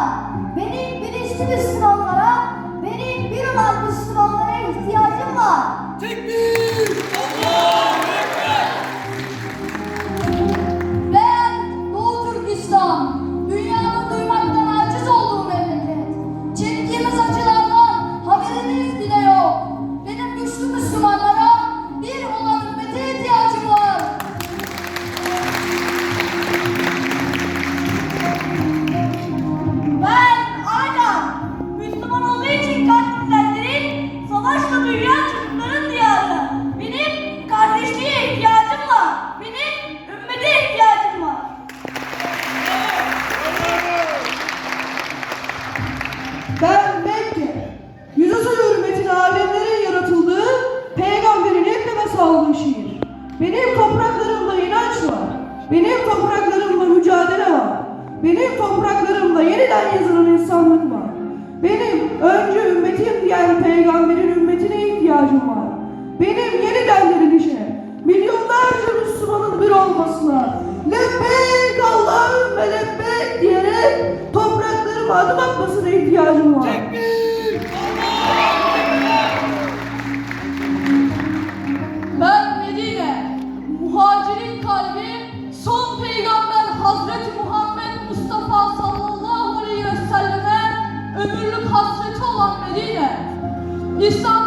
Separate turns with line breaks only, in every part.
Çeçenistan. Benim bilinçli Müslümanlara, benim bir olan Müslümanlara ihtiyacım var.
Ben
Ben
Mekke. Yüzüsü hürmetin alemlerin yaratıldığı, peygamberin ekleme saldığı şiir. Benim topraklarımda inanç var. Benim topraklarımda mücadele var. Benim topraklarımda yeniden yazılan insanlık var. Benim önce ümmetim diyen peygamberin adım atmasına ihtiyacım var.
Ben Medine, muhacirin kalbi, son peygamber Hazreti Muhammed Mustafa sallallahu aleyhi ve selleme ömürlük hasreti olan Medine. İslam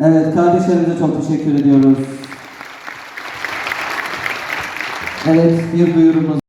Evet kardeşlerimize çok teşekkür ediyoruz. Evet bir duyurumuz